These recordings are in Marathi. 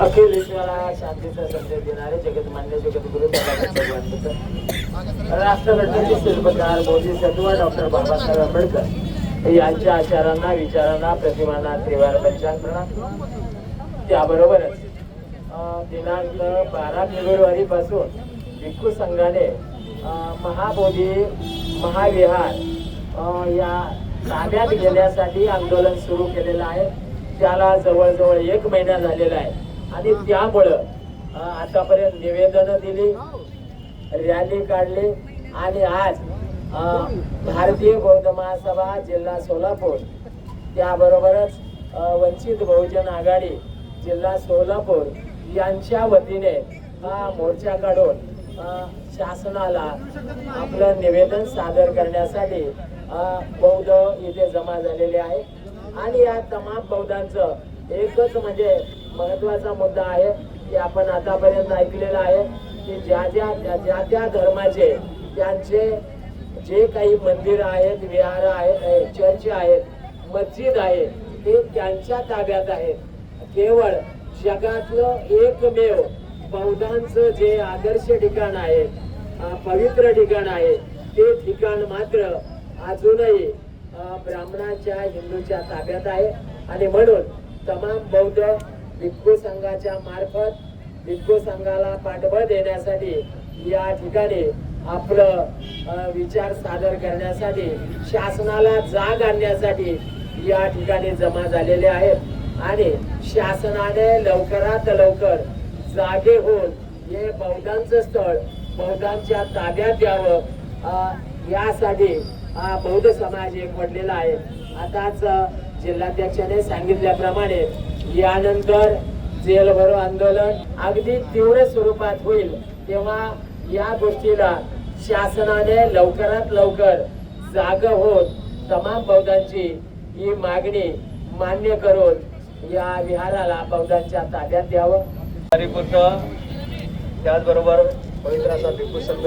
अखिल विश्वाला शांतीचा संदेश देणारे जगतमान्य जगद्गुरु राष्ट्रघटनेचे शिल्पकार मोदी सत्व डॉक्टर बाबासाहेब आंबेडकर यांच्या आचारांना विचारांना प्रतिमांना त्रिवार पंचांग प्रणाम त्याबरोबरच दिनांक बारा फेब्रुवारी पासून भिक्खू संघाने महाबोधी महाविहार या ताब्यात घेण्यासाठी आंदोलन सुरू केलेलं आहे. त्याला जवळजवळ एक महिना झालेला आहे. आणि त्यामुळं आतापर्यंत निवेदनं दिली रॅली काढली आणि आज भारतीय बौद्ध महासभा जिल्हा सोलापूर त्याबरोबरच वंचित बहुजन आघाडी जिल्हा सोलापूर यांच्या वतीने हा मोर्चा काढून शासनाला आपलं निवेदन सादर करण्यासाठी बौद्ध इथे जमा झालेले आहे. आणि या तमाम बौद्धांचं एकच म्हणजे महत्त्वाचा मुद्दा आहे की आपण आतापर्यंत ऐकलेला आहे की ज्या ज्या ज्या- ज्या त्या धर्माचे त्यांचे जे काही मंदिर आहेत विहार आहेत चर्च आहेत मस्जिद आहे ते त्यांच्या ताब्यात आहेत. केवळ जगातलं एकमेव बौद्धांचं जे आदर्श ठिकाण आहे पवित्र ठिकाण आहे ते ठिकाण मात्र अजूनही ब्राह्मणाच्या हिंदूच्या ताब्यात आहे. आणि म्हणून तमाम बौद्ध भिक्खू संघाच्या मार्फत भिक्खू संघाला पाठबळ देण्यासाठी या ठिकाणी आपलं विचार सादर करण्यासाठी शासनाला जाग आणण्यासाठी या ठिकाणी जमा झालेले आहेत. आणि शासनाने लवकरात लवकर जागे होऊन हे बौद्धांचं स्थळ बौद्धांच्या ताब्यात द्यावं यासाठी हा बौद्ध समाज एकवटलेला आहे. आताच जिल्हाध्यक्षाने सांगितल्याप्रमाणे यानंतर जेल भरो आंदोलन अगदी तीव्र स्वरूपात होईल तेव्हा या गोष्टीला शासनाने लवकरात लवकर जाग होत तमाम बौद्धांची ही मागणी मान्य करून या विहाराला बौद्धांच्या ताब्यात द्यावं. हरिपुत्र त्याचबरोबर पवित्राचा भिक्खू संघ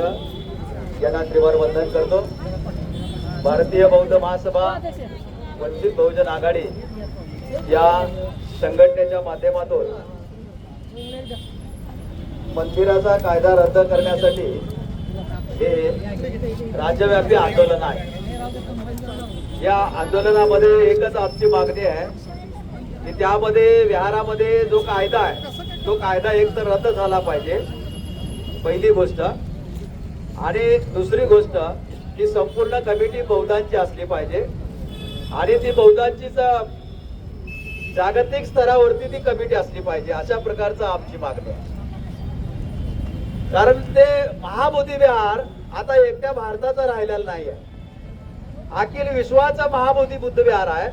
यांना त्रिवार वंदन करतो. भारतीय बौद्ध महासभा वंचित बहुजन आघाडी या संघटनेच्या माध्यमातून मंदिराचा कायदा रद्द करण्यासाठी हे राज्यव्यापी आंदोलन आहे. या आंदोलनामध्ये एकच आमची मागणी आहे की त्यामध्ये विहारामध्ये जो कायदा आहे तो कायदा एक तर रद्द झाला पाहिजे पहिली गोष्ट. आणि दुसरी गोष्ट की संपूर्ण कमिटी बौद्धांची असली पाहिजे. आणि ती बौद्धांचीच जागतिक स्तरावरती ती कमिटी असली पाहिजे अशा प्रकारचं आमची मागणी आहे. कारण ते महाबोधी विहार आता एकट्या भारताचा राहिलेला नाही आहे अखिल विश्वाचा महाबोधी बुद्ध विहार आहे.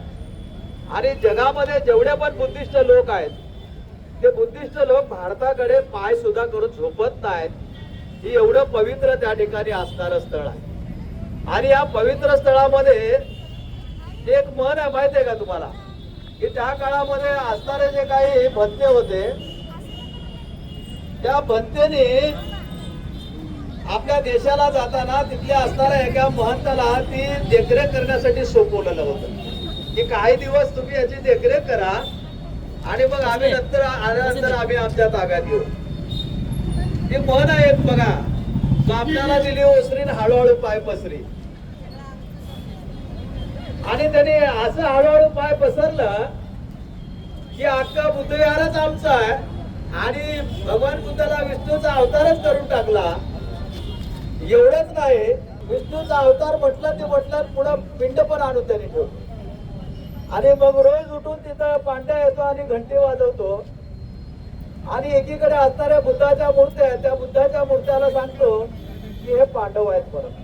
आणि जगामध्ये जेवढे पण बुद्धिस्ट लोक आहेत ते बुद्धिस्ट लोक भारताकडे पाय सुद्धा करून झोपत नाहीत. ही एवढं पवित्र त्या ठिकाणी असणारं स्थळ आहे. आणि या पवित्र स्थळामध्ये एक मन आहे माहिती आहे का तुम्हाला? की त्या काळामध्ये असणारे जे काही भत्ते होते त्या भत्तेने आपल्या देशाला जाताना तिथल्या असणाऱ्या एका महंताला ती देखरेख करण्यासाठी सोपवलेलं होतं. की काही दिवस तुम्ही याची देखरेख करा आणि मग आम्ही नंतर आल्यानंतर आम्ही आमच्या ताब्यात घेऊ ती म्हण आहे एक बघा बापण्याला दिली ओसरी आणि हळूहळू पाय पसरी आणि त्याने असं हळूहळू पाय पसरलं की अख्खा बुद्धविहारच आमचा आहे. आणि भगवान बुद्धाला विष्णूचा अवतारच करून टाकला. एवढंच नाही विष्णूचा अवतार म्हटलं ते म्हटलं पुढं पिंड पण आणून त्यांनी ठेवलं. आणि मग रोज उठून तिथं पांड्या येतो आणि घंटी वाजवतो. आणि एकीकडे असणाऱ्या बुद्धाच्या मूर्त्या आहेत त्या बुद्धाच्या मूर्त्याला सांगतो की हे पांडव आहेत परत.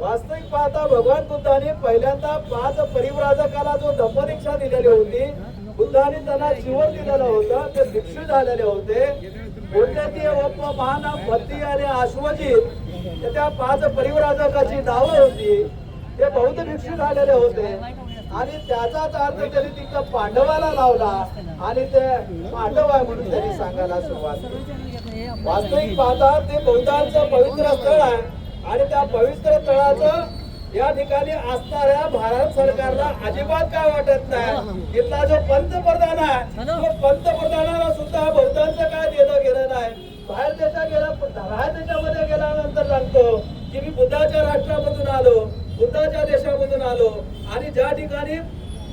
वास्तविक पाहता भगवान बुद्धाने पहिल्यांदा पाच परिव्राजकाला जो दंपदीक्षा दिलेली होती बुद्धाने त्यांना जीवन दिलेलं होतं ते भिक्षू झालेले होते. बोलले ती महान पती आणि अश्वजित त्या पाच परिव्राजकाची नावं होती. ते बौद्ध भिक्षू झालेले होते. आणि त्याचाच अर्थ त्यांनी तिथं पांडवाला लावला आणि ते पांडव आहे म्हणून त्यांनी सांगायला सुरुवात केली. वास्तविक पाहता ते बौद्धांचं पवित्र स्थळ आहे. आणि त्या पवित्र स्थळाचं या ठिकाणी असणाऱ्या भारत सरकारला अजिबात काय वाटत नाही. इथला जो पंतप्रधान आहे तो पंतप्रधानाला सुद्धा बहुतांश काय देणं घेणं नाही. बाहेर देशात गेला बाहेर देशामध्ये गेल्यानंतर सांगतो की मी बुद्धाच्या राष्ट्रामधून आलो बुद्धाच्या देशामधून आलो. आणि ज्या ठिकाणी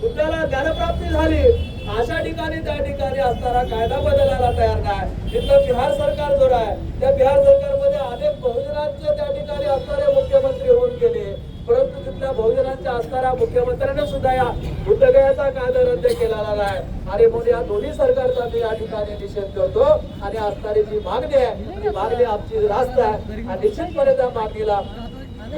बुद्धाला ज्ञानप्राप्ती झाली अशा ठिकाणी त्या ठिकाणी असणारा कायदा बदलायला तयार नाही. तिथलं बिहार सरकार जो आहे त्या बिहार अनेक बहुजनांचे त्या ठिकाणी असणारे मुख्यमंत्री होऊन गेले. परंतु तिथल्या बहुजनांच्या असणाऱ्या मुख्यमंत्र्यांनी सुद्धा या बुद्धगयाचा कायदा रद्द केलेला आहे आणि म्हणून या दोन्ही सरकारचा मी या ठिकाणी निषेध करतो आणि असणारी जी मागणी आहे ती मागणी आमची रास्त आहे. आणि निश्चितपणे त्या मागणीला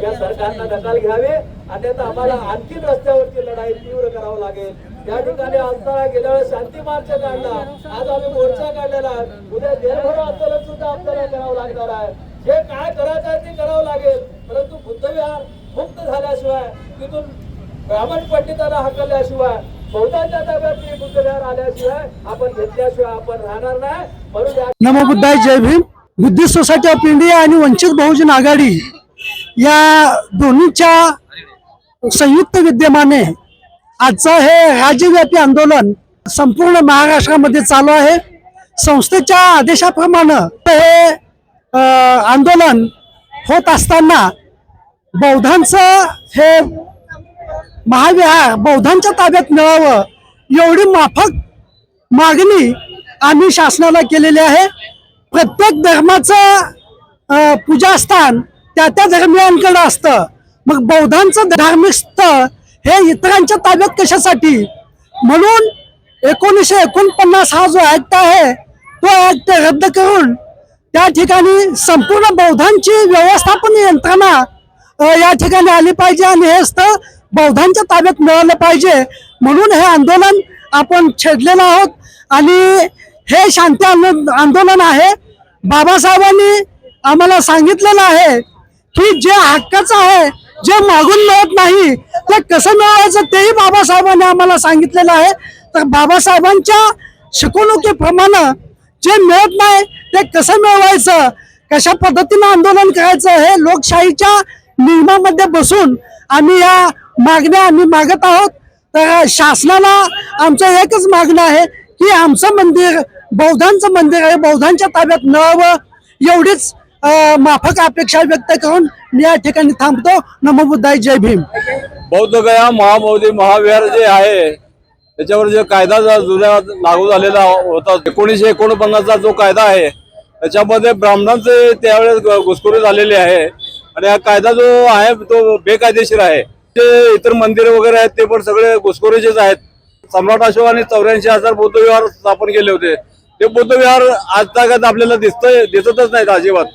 या सरकारनं दखल घ्यावी. अन्यथा आम्हाला आणखी रस्त्यावरची लढाई तीव्र करावं लागेल. त्या ठिकाणी असताना गेल्या वेळेस शांती मार्च काढला. आज आम्ही मोर्चा काढलेला आहे. उद्या देरभर आंदोलन सुद्धा आपल्याला करावं लागणार आहे. जे काय करायचं आहे ते करावं लागेल. परंतु बुद्धविहार मुक्त झाल्याशिवाय तिथून ब्राह्मण पंडितांना हकलल्याशिवाय बहुतांच्या ताब्यात ती बुद्धविहार आल्याशिवाय आपण घेतल्याशिवाय आपण राहणार नाही. म्हणून नमो बुद्धाय जय Bhim. Buddhist society of India आणि वंचित बहुजन आघाडी या दोन्हीच्या संयुक्त विद्यमाने आजचं हे राज्यव्यापी आंदोलन संपूर्ण महाराष्ट्रामध्ये चालू आहे. संस्थेच्या आदेशाप्रमाणे हे आंदोलन होत असताना बौद्धांचं हे महाविहार बौद्धांच्या ताब्यात मिळावं एवढी माफक मागणी आम्ही शासनाला केलेली आहे. प्रत्येक धर्माचं पूजास्थान त्या त्या धर्मियांकडे असतं. मग बौद्धांचं धार्मिक स्थळ हे इतरांच्या ताब्यात कशासाठी? म्हणून एकोणीसशे एकोणपन्नास हा जो ऍक्ट आहे तो ऍक्ट रद्द करून त्या ठिकाणी संपूर्ण बौद्धांची व्यवस्थापन यंत्रणा या ठिकाणी आली पाहिजे आणि हे स्थळ बौद्धांच्या ताब्यात मिळालं पाहिजे. म्हणून हे आंदोलन आपण छेडलेलं आहोत आणि हे शांती आंदो- आंदोलन आहे. बाबासाहेबांनी आम्हाला सांगितलेलं आहे की जे हक्काचं आहे जे मागून मिळत नाही ते कसं मिळवायचं तेही बाबासाहेबांनी आम्हाला सांगितलेलं आहे. तर बाबासाहेबांच्या शिकवणुकीप्रमाणे जे मिळत नाही ते कसं मिळवायचं? कशा पद्धतीनं आंदोलन करायचं? हे लोकशाहीच्या नियमामध्ये बसून आम्ही या मागण्या आम्ही मागत आहोत. तर शासनाला आमचं एकच मागणं आहे की आमचं मंदिर बौद्धांचं मंदिर आहे. बौद्धांच्या ताब्यात मिळावं. एवढीच माफक अपेक्षा व्यक्त करून मी या ठिकाणी थांबतो. नमो बुद्धाय जय भीम. बौद्ध गया महाबोधी महाविहार जे आहे त्याच्यावर जे कायदा जुन्या लागू झालेला होता एकोणीसशे एकोणपन्नासचा जो कायदा आहे त्याच्यामध्ये ब्राह्मणांचे त्यावेळेस घुसखोरी झालेली आहे. आणि हा कायदा जो आहे तो बेकायदेशीर आहे. जे इतर मंदिरे वगैरे आहेत ते पण सगळे घुसखोरीचेच आहेत. सम्राट अशोकाने चौऱ्याऐंशी हजार बौद्धविहार स्थापन केले होते. ते बौद्धविहार विहार आजतागत आपल्याला दिसतंय दिसतच नाहीत अजिबात.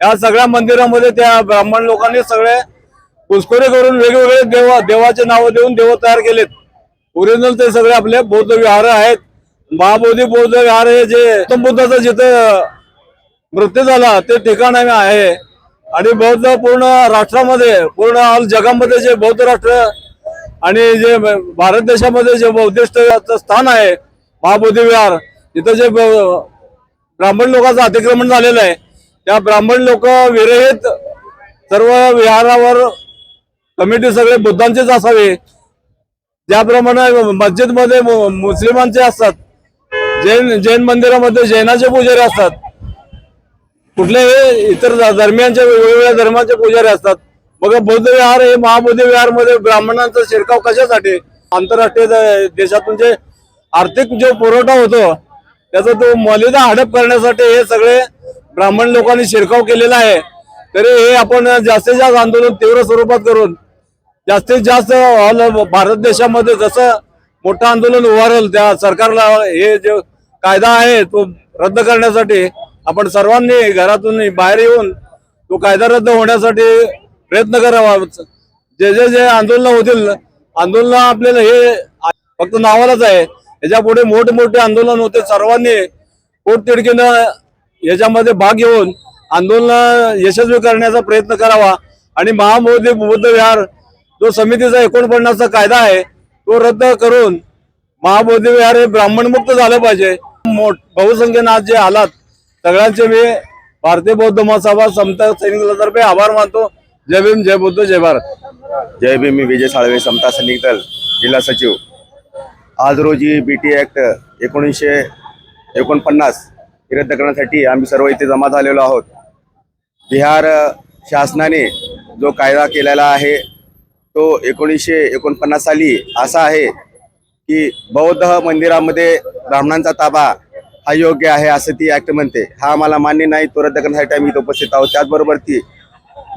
या सगळ्या मंदिरामध्ये त्या ब्राह्मण लोकांनी सगळे घुसखोरी करून वेगवेगळे देवा देवाचे नावं देऊन देव तयार केलेत. ओरिजिनल ते सगळे आपले बौद्ध विहार आहेत. महाबोधी बौद्ध विहार हे जे गौतम बुद्धाचा जिथं मृत्यू झाला ते ठिकाण आहे- आणि बौद्ध पूर्ण राष्ट्रामध्ये पूर्ण ऑल जगामध्ये जे बौद्ध राष्ट्र आणि जे भारत देशामध्ये जे बौद्धिष्ट स्थान आहे महाबोधी विहार तिथं जे ब्राह्मण लोकांचं अतिक्रमण झालेलं आहे त्या ब्राह्मण लोक विरहित सर्व विहारावर कमिटी सगळे बुद्धांचेच असावे. ज्याप्रमाणे मस्जिदमध्ये मु- मुस्लिमांचे असतात जैन जैन मंदिरामध्ये जैनाचे पुजारी असतात कुठल्याही इतर ध- धर्मियांच्या वेगवेगळ्या धर्माचे पुजारी असतात. मग बौद्ध विहार हे महाबौद्ध विहारमध्ये ब्राह्मणांचा शिरकाव कशासाठी? आंतरराष्ट्रीय देशातून जे आर्थिक जो पुरवठा होतो त्याचा तो मलिदा हडप करण्यासाठी हे सगळे ब्राह्मण लोकांनी शिरकाव केलेला आहे. तरी हे आपण जास्तीत जास्त आंदोलन तीव्र स्वरूपात करून जास्तीत जास्त ऑल भारत देशामध्ये जसं मोठं आंदोलन उभारेल त्या सरकारला हे जे कायदा आहे तो रद्द करण्यासाठी आपण सर्वांनी घरातून बाहेर येऊन तो कायदा रद्द होण्यासाठी प्रयत्न करावा. जे जे जे आंदोलनं होतील आंदोलन आपल्याला हे फक्त नावालाच आहे. याच्यापुढे मोठमोठे आंदोलन होते. सर्वांनी पोटतिडकीनं याच्यामध्ये भाग घेऊन आंदोलन यशस्वी करण्याचा प्रयत्न करावा. आणि महामोदी बुद्ध विहार जो समितीचा एकोणपन्नासचा कायदा आहे तो रद्द करून महाबोधी विहार हे ब्राह्मणमुक्त झालं पाहिजे. मोठ बहुसंख्येनं आज जे आलात सगळ्यांचे मी भारतीय बौद्ध महासभा समता सैनिकांतर्फे आभार मानतो. जय भीम जय बुद्ध जय भारत. जय भीम मी विजय साळवे समता सैनिक दल जिल्हा सचिव. आज रोजी बी टी ॲक्ट एकोणीसशे एकोणपन्नास रद्द करण्यासाठी आम्ही सर्व इथे जमा झालेलो आहोत. बिहार शासनाने जो कायदा केलेला आहे तो एकोणीसशे एकोणपन्नास साली असा आहे की बौद्ध मंदिरामध्ये ब्राह्मणांचा ताबा हा योग्य आहे असं ती ॲक्ट म्हणते. हा आम्हाला मान्य नाही तो रद्द करण्यासाठी आम्ही इथे उपस्थित आहोत. त्याचबरोबर ती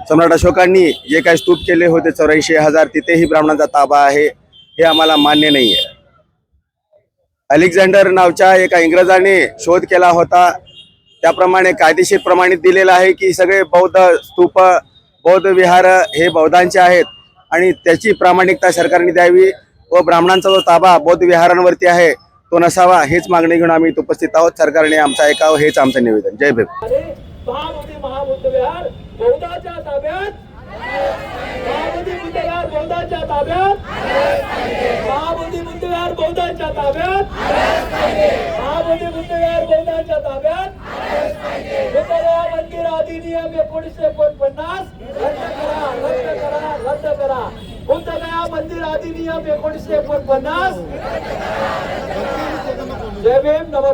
सम्राट अशोकांनी जे काही स्तूप केले होते चौऱ्याऐंशी हजार तिथेही ब्राह्मणांचा ताबा आहे हे आम्हाला मान्य नाही आहे अलेक्झांडर नावच्या एका इंग्रजाने शोध केला होता. त्याप्रमाणे कायदेशीर प्रमाणित दिलेलं आहे की सगळे बौद्ध स्तूप बौद्ध विहार हे बौद्धांचे आहेत. आणि त्याची प्रामाणिकता सरकारने द्यावी व ब्राह्मणांचा जो ताबा बौद्ध विहारांवरती आहे तो नसावा हेच मागणी घेऊन आम्ही उपस्थित आहोत. सरकारने आमचं ऐकावं हेच आमचं निवेदन. जय भीम. बौद्धाच्या ताब्यात? महाबोधी मंदिर अधिनियम एकोणीसशे एकोणपन्नास रद्द करा रद्द करा रद्द करा बुद्धगया मंदिर अधिनियम एकोणीसशे एकोणपन्नास जय भीम नमो